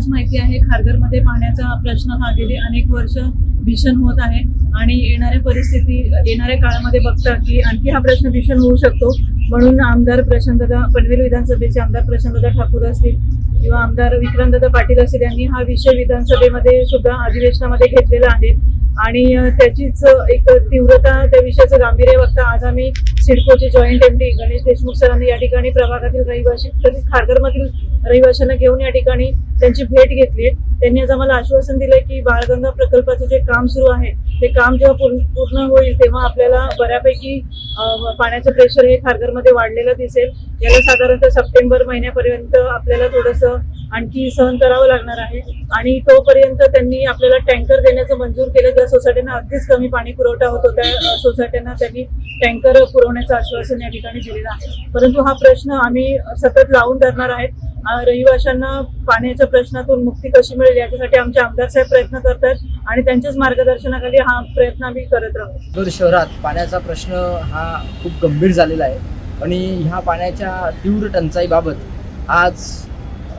माहिती आहे खारघरमध्ये पाण्याचा प्रश्न हा गेली अनेक वर्ष भीषण होत आहे. आणि येणाऱ्या परिस्थिती येणाऱ्या काळामध्ये बघता की आणखी हा प्रश्न भीषण होऊ शकतो. म्हणून आमदार प्रशांतदा पनवेल विधानसभेचे आमदार प्रशांतदा ठाकूर असतील किंवा आमदार विक्रांतदा पाटील असतील यांनी हा विषय विधानसभेमध्ये सुद्धा अधिवेशनामध्ये घेतलेला आहे. आणि त्याचीच एक तीव्रता त्या विषयाचं गांभीर्य बघता आज आम्ही सिडकोचे joint M D Ganesh Deshmukh सरांनी या ठिकाणी प्रभागातील रहिवासी तसेच खारघरमधील रहिवाशांना घेऊन या ठिकाणी त्यांची भेट घेतली. त्यांनी आज आम्हाला आश्वासन दिलंय की बाळगंगा प्रकल्पाचं जे काम सुरू आहे ते काम जेव्हा पूर्ण पूर्ण होईल तेव्हा आपल्याला बऱ्यापैकी पाण्याचं प्रेशर हे खारघरमध्ये वाढलेलं दिसेल. याला साधारणतः सप्टेंबर महिन्यापर्यंत आपल्याला थोडंसं आणखी सहन करावं लागणार आहे. आणि तोपर्यंत त्यांनी आपल्याला टँकर देण्याचं मंजूर केलं. ज्या सोसायट्यांना अगदीच कमी पाणी पुरवठा होतो त्या सोसायट्यांना त्यांनी टँकर पुरवण्याचं आश्वासन या ठिकाणी दिलेलं आहे. परंतु हा प्रश्न आम्ही सतत लावून धरणार आहेत. रहिवाशांना पाण्याच्या प्रश्नातून मुक्ती कशी मिळेल याच्यासाठी आमचे आमदार साहेब प्रयत्न करतात आणि त्यांच्याच मार्गदर्शनाखाली हा प्रयत्न आम्ही करत राहू. इंदोर शहरात पाण्याचा प्रश्न हा खूप गंभीर झालेला आहे आणि ह्या पाण्याच्या तीव्र टंचाईबाबत आज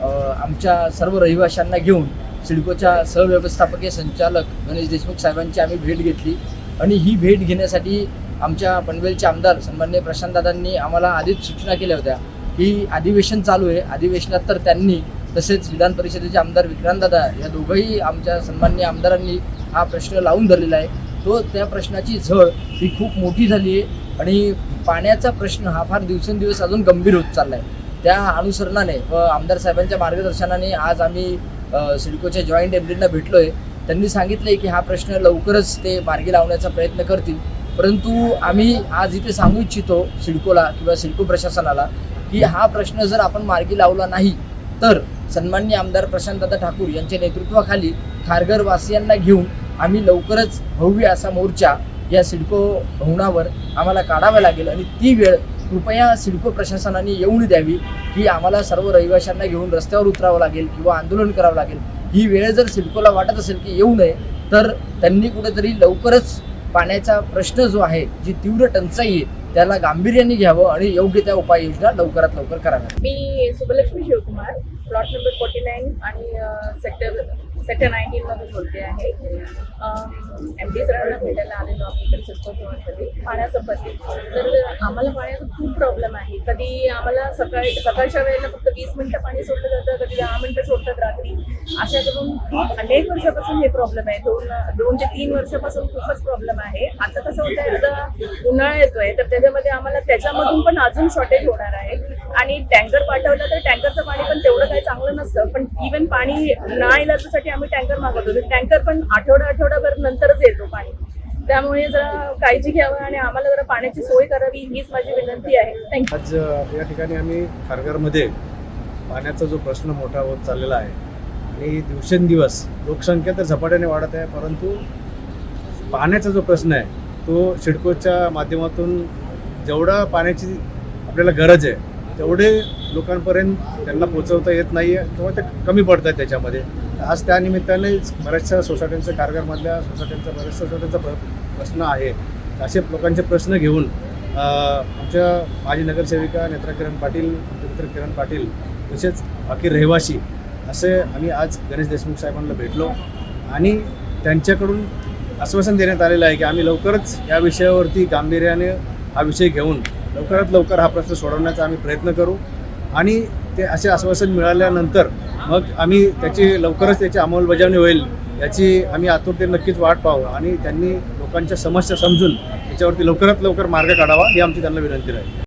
आमच्या सर्व रहिवाशांना घेऊन सिडकोच्या सहव्यवस्थापकीय संचालक गणेश देशमुख साहेबांची आम्ही भेट घेतली. आणि ही भेट घेण्यासाठी आमच्या पनवेलचे आमदार सन्मान्य प्रशांतदादांनी आम्हाला आधीच सूचना केल्या होत्या की अधिवेशन चालू आहे. अधिवेशनात तर त्यांनी तसेच विधान परिषदेचे आमदार विक्रांतदादा या दोघंही आमच्या सन्मान्य आमदारांनी हा प्रश्न लावून धरलेला आहे. तो त्या प्रश्नाची झळ ही खूप मोठी झाली आहे आणि पाण्याचा प्रश्न हा फार दिवसेंदिवस अजून गंभीर होत चालला आहे. त्या अनुसरणाने व आमदार साहेबांच्या मार्गदर्शनाने आज आम्ही सिडकोच्या जॉईंट एमडींना भेटलो आहे त्यांनी सांगितलं आहे की हा प्रश्न लवकरच ते मार्गी लावण्याचा प्रयत्न करतील. परंतु आम्ही आज इथे सांगू इच्छितो सिडकोला किंवा सिडको प्रशासनाला की हा प्रश्न जर आपण मार्गी लावला नाही तर सन्मान्य आमदार प्रशांतदादा ठाकूर यांच्या नेतृत्वाखाली खारघर वासियांना घेऊन आम्ही लवकरच भव्य असा मोर्चा या सिडको भवनावर आम्हाला काढावा लागेल आणि ती वेळ कृपया सिडको प्रशासनाने येऊन द्यावी की आम्हाला सर्व रहिवाशांना घेऊन रस्त्यावर उतरावं लागेल किंवा आंदोलन करावं लागेल. ही वेळ जर सिडकोला वाटत असेल की येऊ नये तर त्यांनी कुठेतरी लवकरच पाण्याचा प्रश्न जो आहे जी तीव्र टंचाई आहे त्याला गांभीर्याने घ्यावं आणि योग्य त्या उपाययोजना लवकरात लवकर कराव्या मी Subalakshmi Shivakumar plot number forty nine आणि सेक्टर सेक्टर नाईन्टीनमधून बोलते आहे. एम डी सरांना भेटायला आलेलो आम्ही इकडे सिडको मध्ये पाण्यासंबंधित तर आम्हाला पाण्याचा खूप प्रॉब्लेम आहे. कधी आम्हाला सकाळी सकाळच्या वेळेला फक्त वीस मिनटं पाणी सोडलं जातं कधी दहा मिनटं सोडतात रात्री. अशा करून खूप अनेक वर्षापासून हे प्रॉब्लेम आहे. दोन दोन ते तीन वर्षापासून खूपच प्रॉब्लेम आहे. आता कसं होतंय आता उन्हाळा येतोय तर त्याच्यामध्ये आम्हाला त्याच्यामधून पण अजून शॉर्टेज होणार आहे. आणि टँकर पाठवलं तर टँकरचं पाणी पण तेवढं काही चांगलं नसतं. पण इवन पाणी ना इलाजासाठी आम्ही टँकर मागवतो. म्हणजे टँकर पण आठवडा आठवडाभर नंतरच येतो पाणी. त्यामुळे जरा काळजी घ्यावं आणि आम्हाला जरा पाण्याची सोय करावी हीच माझी विनंती आहे. थँक्यू आज या ठिकाणी आम्ही खारघरमध्ये पाण्याचा जो प्रश्न मोठा होत चाललेला आहे आणि दिवसेंदिवस लोकसंख्या तर झपाट्याने वाढत आहे परंतु पाण्याचा जो प्रश्न आहे तो सिडकोच्या माध्यमातून जेवढा पाण्याची आपल्याला गरज आहे तेवढे लोकांपर्यंत त्यांना पोचवता येत नाही आहे किंवा ते कमी पडत आहेत त्याच्यामध्ये. आज त्यानिमित्ताने बऱ्याचशा सोसायट्यांच्या कारगारमधल्या सोसायट्यांचा बऱ्याचशा सोसायट्यांचा प्र- प्रश्न आहे. असे लोकांचे प्रश्न घेऊन आमच्या माजी नगरसेविका नेत्रा किरण पाटील आमचे मित्र किरण पाटील तसेच बाकी रहिवासी असे आम्ही आज गणेश देशमुख साहेबांना भेटलो. आणि त्यांच्याकडून आश्वासन देण्यात आलेलं आहे की आम्ही लवकरच या विषयावरती गांभीर्याने हा विषय घेऊन लवकरात लवकर हा प्रश्न सोडवण्याचा आम्ही प्रयत्न करू. आणि ते असे आश्वासन मिळाल्यानंतर मग आम्ही त्याची लवकरच त्याची अंमलबजावणी होईल याची आम्ही आतुरते नक्कीच वाट पाहू आणि त्यांनी लोकांच्या समस्या समजून त्याच्यावरती लवकरात लवकर मार्ग काढावा ही आमची त्यांना विनंती राहील.